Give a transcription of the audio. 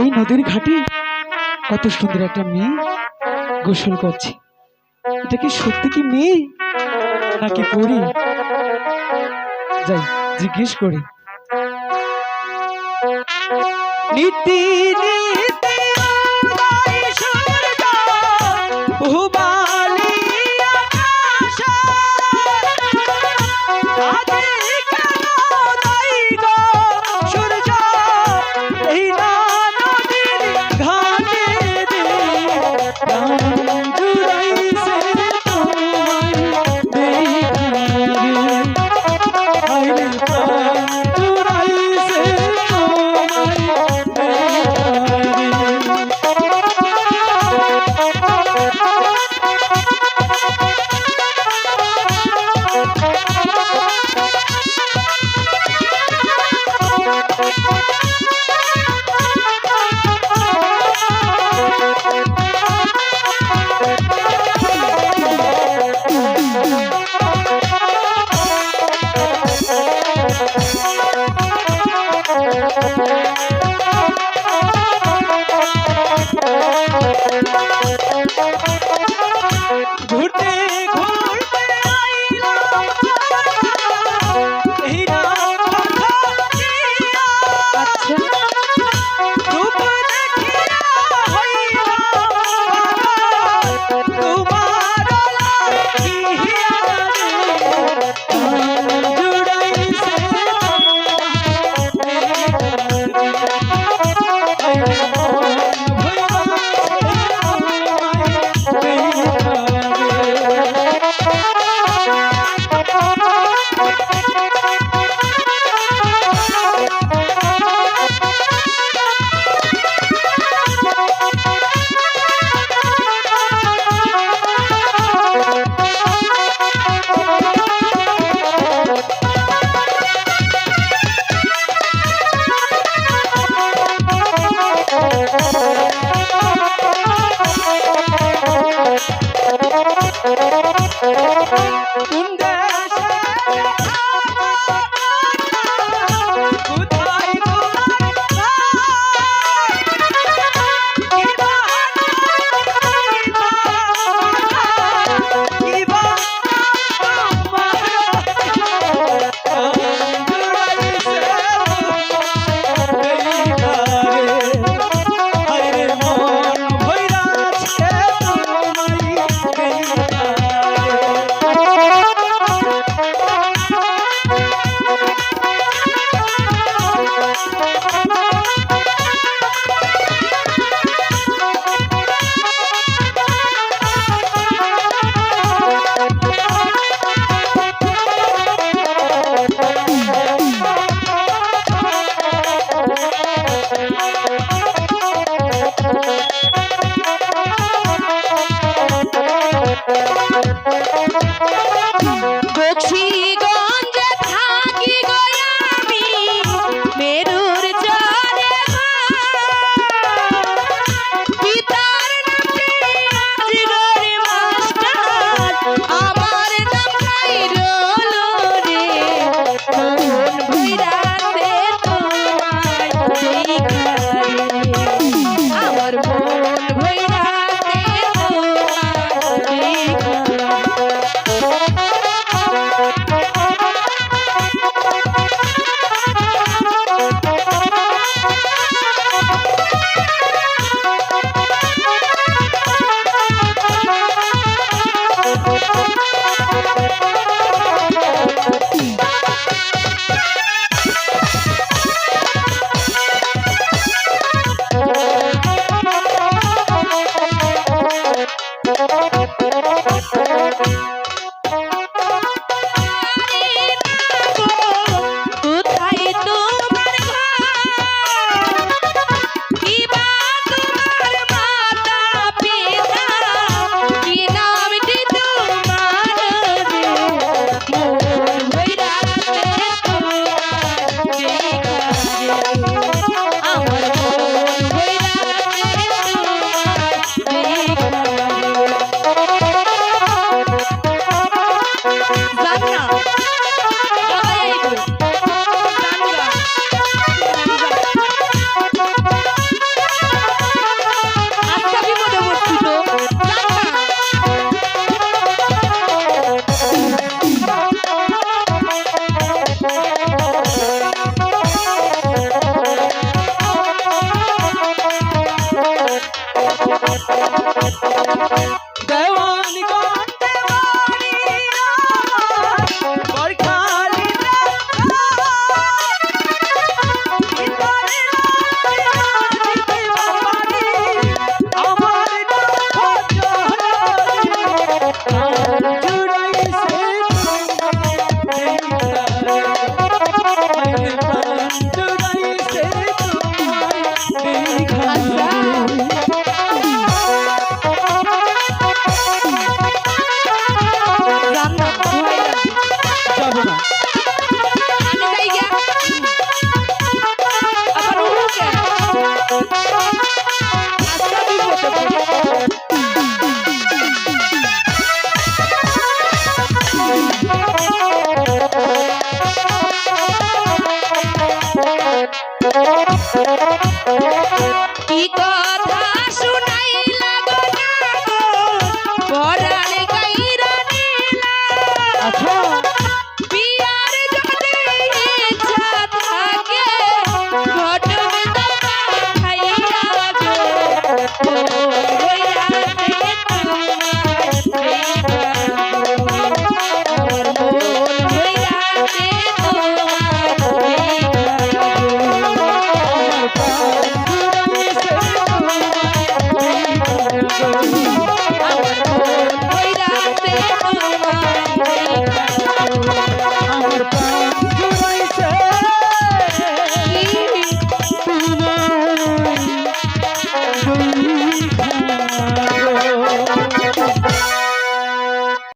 এই নদীর ঘাটে কত সুন্দর একটা মেয়ে গোসল করছে। এটা কি সত্যি কি মেয়ে? নাকি পড়ি যাই, জিজ্ঞেস করি। নীতি は。কি